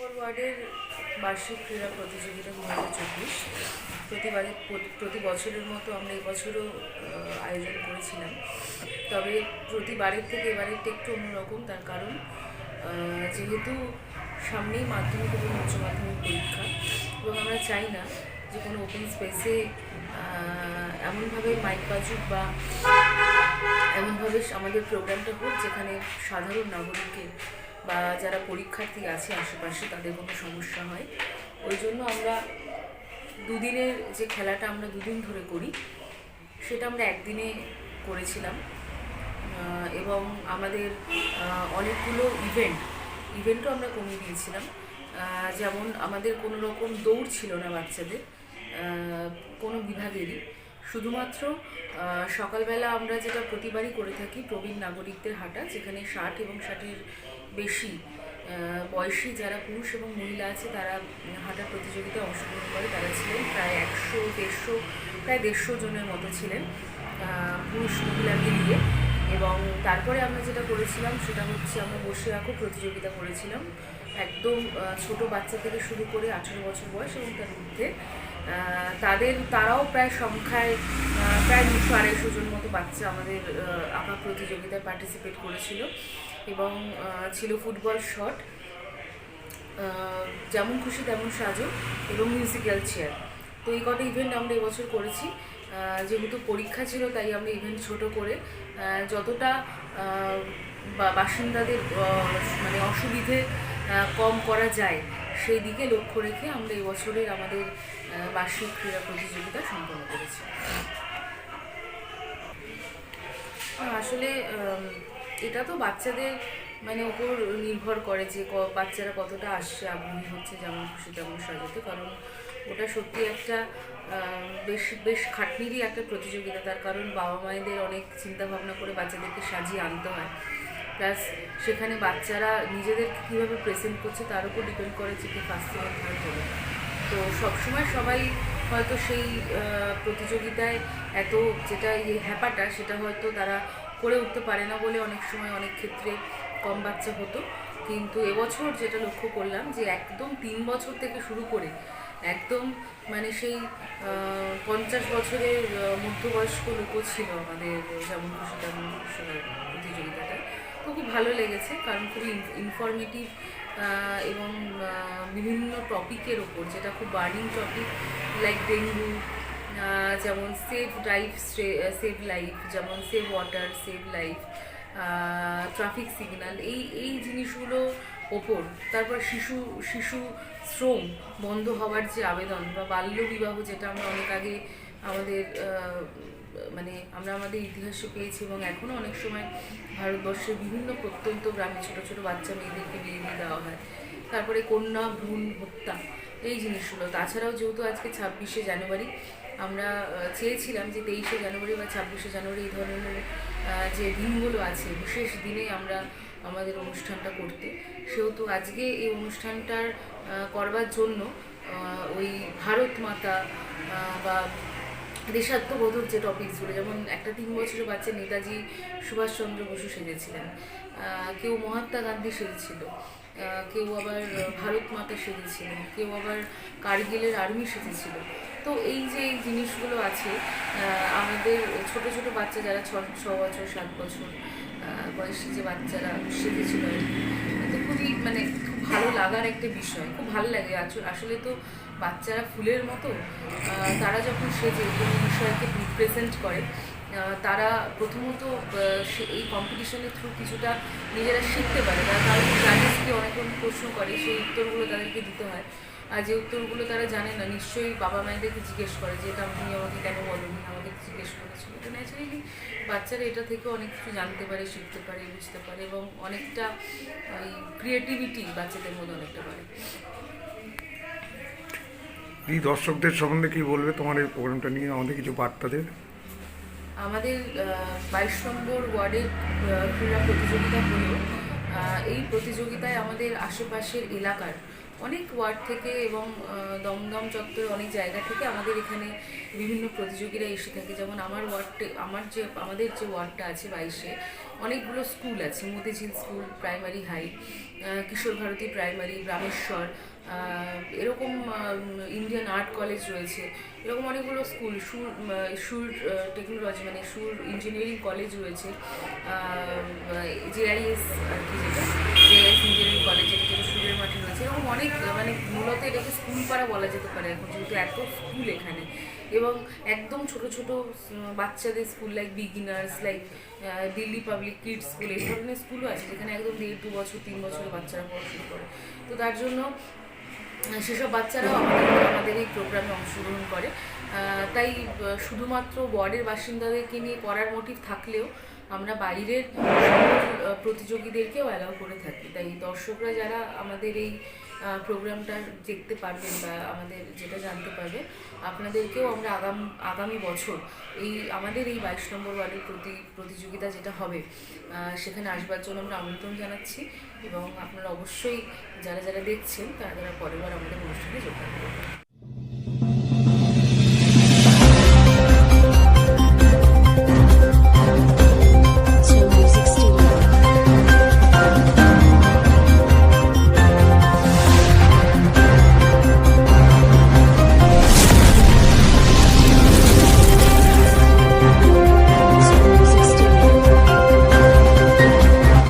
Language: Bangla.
নম্বর ওয়ার্ডের বার্ষিক ক্রীড়া প্রতিযোগিতা দু হাজার চব্বিশ। প্রতিবারে প্রতি বছরের মতো আমরা এবছরও আয়োজন করেছিলাম। তবে প্রতিবারের থেকে এবারেরটা একটু অন্যরকম, তার কারণ যেহেতু সামনেই মাধ্যমিক এবং উচ্চ মাধ্যমিক পরীক্ষা এবং আমরা চাই না যে কোনো ওপেন স্পেসে এমনভাবে মাইক বাজুক বা এমনভাবে আমাদের প্রোগ্রামটা হোক যেখানে সাধারণ নাগরিকের বা যারা পরীক্ষার্থী আছে আশেপাশে, তাদের কোনো সমস্যা হয়। ওই জন্য আমরা দুদিনের যে খেলাটা আমরা দুদিন ধরে করি, সেটা আমরা একদিনে করেছিলাম। এবং আমাদের অনেকগুলো ইভেন্ট ইভেন্টও আমরা কমিয়ে দিয়েছিলাম যেমন আমাদের কোনো রকম দৌড় ছিল না বাচ্চাদের কোনো বিভাগেরই। শুধুমাত্র সকালবেলা আমরা যেটা প্রতিবারই করে থাকি প্রবীণ নাগরিকদের হাঁটা যেখানে ষাট এবং ষাটের বেশি বয়সী যারা পুরুষ এবং মহিলা আছে তারা হাঁটার প্রতিযোগিতায় অংশগ্রহণ করে। তারা ছিলেন প্রায় একশো দেড়শো প্রায় দেড়শো জনের মতো ছিলেন পুরুষ মহিলা মিলিয়ে এবং তারপরে আমরা যেটা করেছিলাম সেটা হচ্ছে আমরা বসে আঁকো প্রতিযোগিতা করেছিলাম। একদম ছোট বাচ্চা থেকে শুরু করে আঠেরো বছর বয়স এবং তার আহ, তাদের, তারাও প্রায় সংখ্যায় প্রায় দুশো আড়াইশো জন মতো বাচ্চা আমাদের আঁকা প্রতিযোগিতায় পার্টিসিপেট করেছিল এবং ছিল ফুটবল শট যেমন খুশি তেমন সাজো এবং মিউজিক্যাল চেয়ার তো এই কটা ইভেন্ট আমরা এবছর করেছি। যেহেতু পরীক্ষা ছিল, তাই আমরা ইভেন্ট ছোট করে যতটা বাসিন্দাদের মানে অসুবিধে কম করা যায় সেই দিকে লক্ষ্য রেখে আমরা এবছরের আমাদের বার্ষিক ক্রীড়া প্রতিযোগিতা সম্পন্ন করেছি। আসলে এটা তো বাচ্চাদের মানে ওপর নির্ভর করে যে বাচ্চারা কতটা আসছে, আগ্রহী হচ্ছে যেমন খুশি তেমন সাজাতে। কারণ ওটা সত্যি একটা বেশ বেশ খাটনিরই একটা প্রতিযোগিতা। তার কারণ বাবা মায়েদের অনেক চিন্তা ভাবনা করে বাচ্চাদেরকে সাজিয়ে আনতে হয়। প্লাস সেখানে বাচ্চারা নিজেদের কীভাবে প্রেজেন্ট করছে তার উপর ডিপেন্ড করে কি ফার্স্ট সেকেন্ড থার্ড তো সবসময় সবাই হয়তো সেই প্রতিযোগিতায় এত যেটা ইয়ে হ্যাপাটা সেটা হয়তো তারা করে উঠতে পারে না বলে অনেক সময় অনেক ক্ষেত্রে কম বাচ্চা হতো। কিন্তু এবছর যেটা লক্ষ্য করলাম যে একদম তিন বছর থেকে শুরু করে একদম মানে সেই পঞ্চাশ বছরের মধ্যবয়স্ক লোকও ছিল আমাদের যেমন খুশি তেমন তো খুব ভালো লেগেছে, কারণ খুবই ইনফরমেটিভ এবং বিভিন্ন টপিকের ওপর, যেটা খুব বার্নিং টপিক লাইক ডেঙ্গু যেমন সেভ লাইফ সেভ লাইফ যেমন save water save life traffic signal এই এই জিনিসগুলো ওপর, তারপর শিশু শিশু শ্রম বন্ধ হওয়ার যে আবেদন, বা বাল্য বিবাহ যেটা আমরা অনেক আগে আমাদের মানে আমরা আমাদের ইতিহাসে পেয়েছি এবং এখনও অনেক সময় ভারতবর্ষের বিভিন্ন প্রত্যন্ত গ্রামে ছোট ছোট বাচ্চা মেয়েদেরকে বিয়ে দিয়ে দেওয়া হয়। তারপরে কন্যা, ভ্রূণ হত্যা, এই জিনিসগুলো। তাছাড়াও যেহেতু আজকে ছাব্বিশে জানুয়ারি, আমরা চেয়েছিলাম যে তেইশে জানুয়ারি বা ছাব্বিশে জানুয়ারি এই ধরনের যে দিনগুলো আছে, বিশেষ দিনে আমরা আমাদের অনুষ্ঠানটা করতে। সেহেতু আজকে এই অনুষ্ঠানটার করবার জন্য ওই ভারত মাতা বা দেশাত্মবোধক যে টপিকসগুলো যেমন একটা তিন বছরের বাচ্চা নেতাজি সুভাষচন্দ্র বসু সেজেছিলেন। কেউ মহাত্মা গান্ধী সেজেছিল কেউ আবার ভারত মাতা সেজেছিলেন, কেউ আবার কার্গিলের আর্মি সেজেছিল। তো এই যে এই জিনিসগুলো আছে আমাদের ছোট ছোট বাচ্চা যারা ছ ছ বছর, সাত বছর বয়সী যে বাচ্চারা সেজেছিল কি তো খুবই মানে খুব ভালো লাগার একটা বিষয়, খুব ভালো লাগে। আসলে তো বাচ্চারা ফুলের মতো তারা যখন সেজে কোনো বিষয়কে রিপ্রেজেন্ট করে তারা প্রথমত এই কম্পিটিশনের থ্রু কিছুটা নিজেরা শিখতে পারে। তারা তাদের অনেক প্রশ্ন করে, সেই উত্তরগুলো তাদেরকে দিতে হয়। আর যে উত্তরগুলো তারা জানে না নিশ্চয়ই বাবা মায়েদেরকে জিজ্ঞেস করে যে এটা তুমি আমাকে কেন বলোনি? আমাকে জিজ্ঞেস করেছিল? তো ন্যাচারালি বাচ্চারা এটা থেকে অনেক কিছু জানতে পারে শিখতে পারে বুঝতে পারে এবং অনেকটা ওই ক্রিয়েটিভিটি বাচ্চাদের মধ্যে অনেকটা এই দর্শকদের সম্বন্ধে কি বলবে তোমার এই প্রোগ্রামটা নিয়ে? আমাদের কিছু বার্তা দেবে আমাদের বাইশ নম্বর ওয়ার্ডের ক্রীড়া প্রতিযোগিতা হলো এই প্রতিযোগিতায় আমাদের আশেপাশের এলাকার অনেক ওয়ার্ড থেকে এবং দমদম চত্বর অনেক জায়গা থেকে আমাদের এখানে বিভিন্ন প্রতিযোগীরা এসে থাকে। যেমন আমার ওয়ার্ডে, আমার যে, আমাদের যে ওয়ার্ডটা আছে বাইশে, অনেকগুলো স্কুল আছে। Motijheel school primary high Kishore Bharati primary, Rameshwar এরকম ইন্ডিয়ান আর্ট কলেজ রয়েছে। এরকম অনেকগুলো স্কুল, সুর সুর টেকনোলজি মানে সুর ইঞ্জিনিয়ারিং কলেজ রয়েছে। জেআইএস আর কি যেটা। জেআইএস ইঞ্জিনিয়ারিং কলেজ যেটা যেটা সুরের মাঠে রয়েছে এরকম অনেক মানে মূলত এটাকে স্কুল পাড়া বলা যেতে পারে এখন, যেহেতু এত স্কুল এখানে। এবং একদম ছোট ছোট বাচ্চাদের school like beginners like Delhi public kids school এই ধরনের স্কুলও আছে, যেখানে একদম দেড়, দু বছর, তিন বছরের বাচ্চারা পড়াশুনো করে। তো তার জন্য সেসব বাচ্চারাও আমাদের আমাদের এই প্রোগ্রামে অংশগ্রহণ করে। তাই শুধুমাত্র ওয়ার্ডের বাসিন্দাদেরকে নিয়ে করার মোটিভ থাকলেও আমরা বাইরের প্রতিযোগীদেরকেও অ্যালাউ করে থাকি। তাই দর্শকরা যারা আমাদের এই প্রোগ্রামটা দেখতে পারবেন বা আমাদের যেটা জানতে পারবেন আপনাদেরকেও আমরা আগাম, আগামী বছর এই, আমাদের এই বাইশ নম্বর ওয়ার্ডের প্রতি, প্রতিযোগিতা যেটা হবে সেখানে আসবার জন্য আমরা আমন্ত্রণ জানাচ্ছি এবং আপনারা অবশ্যই যারা যারা দেখছেন, তারা তারা পরের বার আমাদের অনুষ্ঠানে যোগদান করবেন।